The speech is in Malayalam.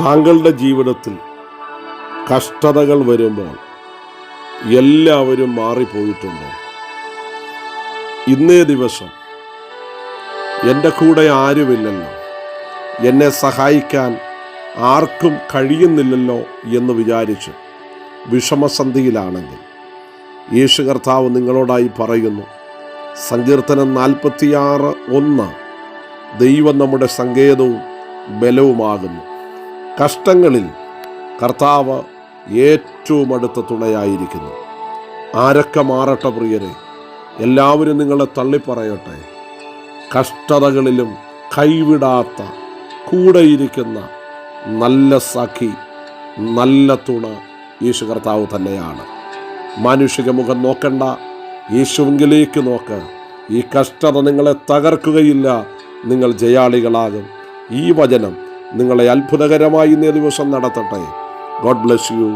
താങ്കളുടെ ജീവിതത്തിൽ കഷ്ടതകൾ വരുമ്പോൾ എല്ലാവരും മാറിപ്പോയിട്ടുണ്ടോ? ഇന്നേ ദിവസം എന്റെ കൂടെ ആരുമില്ലല്ലോ. എന്നെ സഹായിക്കാൻ ആർക്കും കഴിയുന്നില്ലല്ലോ എന്ന് വിചാരിച്ച് വിഷമസന്ധിയിലാണെങ്കിൽ യേശു കർത്താവ് നിങ്ങളോടായി പറയുന്നു സങ്കീർത്തനം നാൽപ്പത്തിയാറ് ഒന്ന് ദൈവം നമ്മുടെ സങ്കേതവും ബലവുമാകുന്നു. കഷ്ടങ്ങളിൽ കർത്താവ് ഏറ്റവും അടുത്ത തുണയായിരിക്കുന്നു. ആരൊക്കെ മാറട്ടെ പ്രിയരെ? എല്ലാവരും നിങ്ങളെ തള്ളിപ്പറയട്ടെ. കഷ്ടതകളിലും കൈവിടാത്ത കൂടെയിരിക്കുന്ന നല്ല സഖി നല്ല തുണ യേശു കർത്താവ് തന്നെയാണ്. മാനുഷിക മുഖം നോക്കണ്ട. യേശുവിലേക്ക് നോക്ക്. ഈ കഷ്ടത നിങ്ങളെ തകർക്കുകയില്ല. നിങ്ങൾ ജയാളികളാകും. ഈ വചനം നിങ്ങളെ അത്ഭുതകരമായി ഇന്നേ ദിവസം നടത്തട്ടെ. God bless you